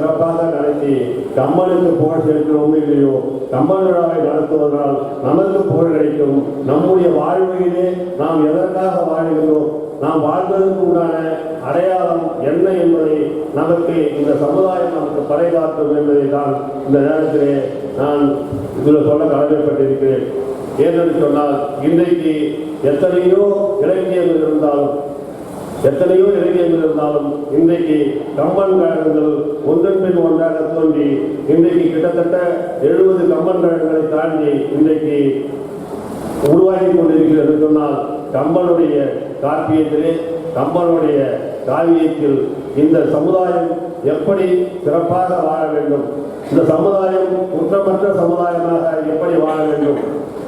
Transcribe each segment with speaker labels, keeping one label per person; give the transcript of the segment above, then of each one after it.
Speaker 1: சிறப்பாக நடத்தி கம்மனுக்கு புகழ் சேர்க்கிறோம் இல்லையோ கம்மன் விழாவை நடத்துவதால் நமக்கு புகழ் கிடைக்கும். நம்முடைய வாழ்வையிலே நாம் எதற்காக வாழ்கிறோம்? நாம் வாழ்வதற்கு உண்டான அடையாளம் என்ன என்பதை நமக்கு இந்த சமுதாயம் நமக்கு பறைகாட்டும் என்பதை தான் இந்த நேரத்திலே நான் இதில் சொல்ல கடமைப்பட்டிருக்கிறேன். ஏனென்று சொன்னால் இன்றைக்கு எத்தனையோ இலக்கியங்கள் இருந்தாலும் எத்தனையோ இலக்கியங்கள் இருந்தாலும் இன்றைக்கு கம்பன் கழகங்கள் ஒன்றன் பின் ஒன்றாக தோன்றி இன்றைக்கு கிட்டத்தட்ட எழுபது கம்பன் கழகங்களை தாண்டி இன்றைக்கு உருவாகி கொண்டிருக்கிறது சொன்னால் கம்பனுடைய காப்பியத்திலே கம்பனுடைய காவியத்தில் இந்த சமுதாயம் எப்படி சிறப்பாக வாழ வேண்டும்? இந்த சமுதாயம் குற்றமற்ற சமுதாயமாக எப்படி வாழ வேண்டும்?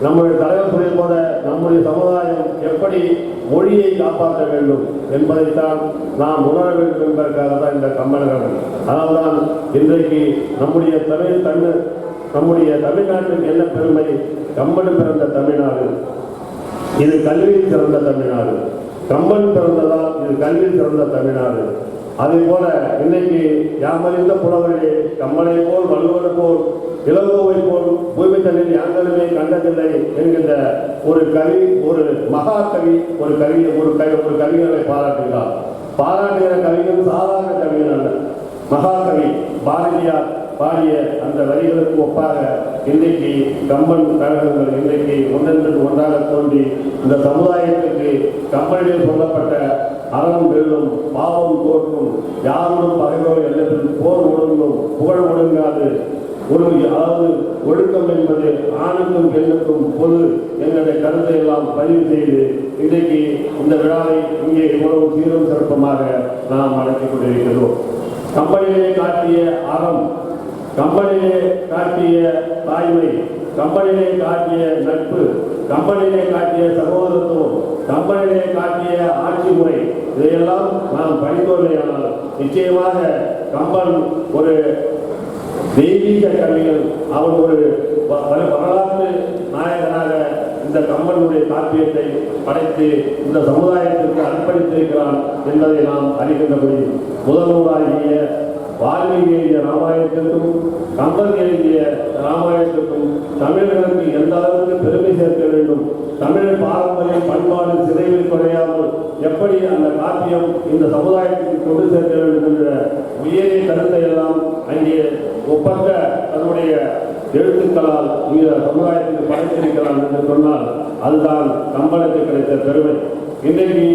Speaker 1: நம்முடைய தலைவர் சொல்லிய போல நம்முடைய சமுதாயம் எப்படி மொழியை காப்பாற்ற வேண்டும் என்பதைத்தான் நாம் உணர வேண்டும் என்பதற்காக தான் இந்த கம்பனகரன் அதனால்தான் இன்றைக்கு நம்முடைய தமிழ் தமிழ் நம்முடைய தமிழ்நாட்டின் என்ன பெருமை? கம்பன் பிறந்த தமிழ்நாடு. இது கல்வியில் சிறந்த தமிழ்நாடு. கம்பன் பிறந்ததால் இது கல்வியில் சிறந்த தமிழ்நாடு. அதே போல இன்னைக்கு யாமறிந்த புலவர்களே கம்பனை போல் வள்ளுவர் போல் இளங்கோவை போல் பூமி தண்ணில் யாங்களுமே கண்டதில்லை என்கின்ற ஒரு கவி ஒரு மகா கவி ஒரு கவி ஒரு கவி ஒரு கவிஞரை பாராட்டுகிறார். பாராட்டுகிற கவிஞன் சாதாரண கவிஞன் அல்ல. மகாகவி பாரதியார் பாடிய அந்த வரிகளுக்கு ஒப்பாக இன்றைக்கு கம்பன் கழகங்கள் இன்றைக்கு ஒன்றென்று ஒன்றாக தோன்றி இந்த சமுதாயத்திற்கு கம்பனில் சொல்லப்பட்ட அறம் வெல்லும் பாவம் தோற்கும் யாரும் பகைவோ எல்லத்தில் போர் ஒழுங்கும் புகழ் ஒழுங்காது. ஒரு அதாவது ஒழுக்கம் என்பது ஆணுக்கும் பெண்ணுக்கும் பொது என்னுடைய கருத்தை எல்லாம் பதிவு செய்து இன்றைக்கு இந்த விழாவை இங்கே இவ்வளவு சீரும் சிறப்பமாக நாம் நடத்திக் கொண்டிருக்கிறோம். கம்பெனியிலே காட்டிய அறம் கம்பெனியிலே காட்டிய தாய்மை கம்பெனியிலே காட்டிய நட்பு கம்பெனியிலே காட்டிய சகோதரத்துவம் கம்பெனியிலே காட்டிய ஆட்சி முறை இதையெல்லாம் நாம் படித்தோமையானால் நிச்சயமாக கம்பன் ஒரு தெய்வீக கவிஞன். அவன் ஒரு வரலாற்று நாயகனாக இந்த கம்பனுடைய காப்பியத்தை படைத்து இந்த சமுதாயத்திற்கு அர்ப்பணித்திருக்கிறான் என்பதை நாம் அறிகின்றபடி முதல் நூலாகிய வால்மீகி எழுதிய ராமாயணத்திற்கும் கம்பன் எழுதிய ராமாயணத்திற்கும் தமிழர்களுக்கு எந்த அளவுக்கு பெருமை சேர்க்க வேண்டும்? தமிழ் பாரம்பரிய பண்பாடு சிதைவில் குறையாமல் எப்படி அந்த காப்பியம் இந்த சமுதாயத்துக்கு கொண்டு சேர்க்க வேண்டும் என்ற உயரிய கருத்தை எல்லாம் அங்கே ஒப்பற்ற தன்னுடைய எழுத்துக்களால் இந்த சமுதாயத்துக்கு படைத்திருக்கிறான் என்று சொன்னால் அதுதான் கம்பனுக்கு கிடைத்த பெருமை. இன்றைக்கு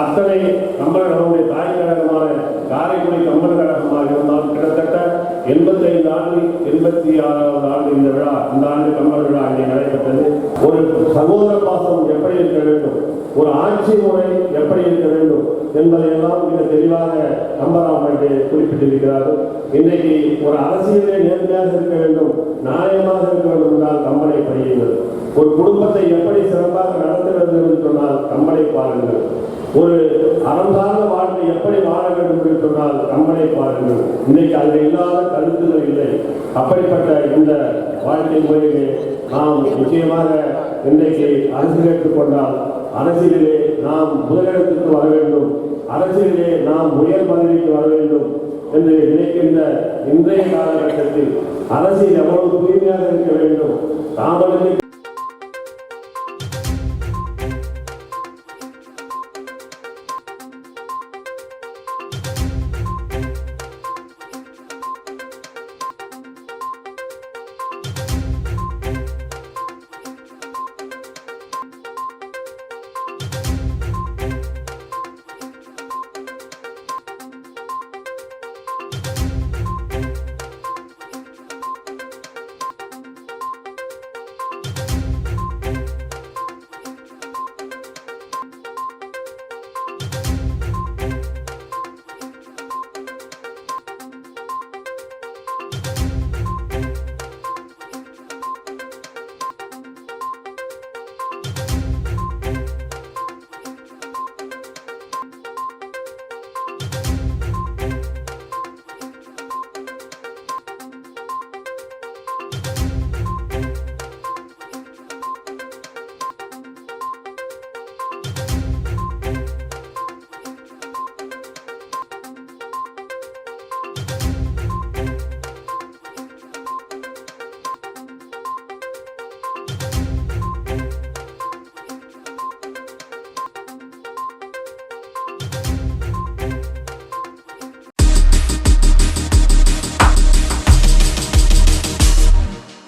Speaker 1: அத்தனை கம்பனகரனுடைய தாய் கழகமான காரைக்குடி கம்பன் கழகமாக இருந்தால் கிட்டத்தட்ட எண்பத்தைந்து ஆண்டு எண்பத்தி ஆறாவது ஆண்டு இந்த விழா இந்த ஆண்டு கம்பன் விழா அங்கே நடைபெற்றது. ஒரு சகோதர பாசம் எப்படி இருக்க வேண்டும்? ஒரு ஆட்சி முறை எப்படி இருக்க வேண்டும்? என்பதையெல்லாம் மிக தெளிவாக கம்பராமன் குறிப்பிட்டிருக்கிறார்கள். இன்றைக்கு ஒரு அரசியலே நேர்மையாக இருக்க ஒரு குடும்பத்தை எப்படி சிறப்பாக நடத்துகிறது என்று சொன்னால் கம்பனை பாருங்கள். ஒரு அறந்தார்ந்த வாழ்க்கை எப்படி வாழ வேண்டும் என்று சொன்னால் கம்பனை பாருங்கள். இன்னைக்கு அதில் இல்லாத கருத்துகள் இல்லை. அப்படிப்பட்ட இந்த வாழ்க்கை முறையிலே நாம் நிச்சயமாக இன்றைக்கு அரசு எடுத்துக்கொண்டால் அரசியலிலே நாம் முதலிடத்துக்கு வர வேண்டும். அரசியலிலே நாம் உயர் பதவிக்கு வர வேண்டும் என்று நினைக்கின்ற இன்றைய காலகட்டத்தில் அரசியல் எவ்வளவு தூய்மையாக இருக்க வேண்டும்? தாமதமே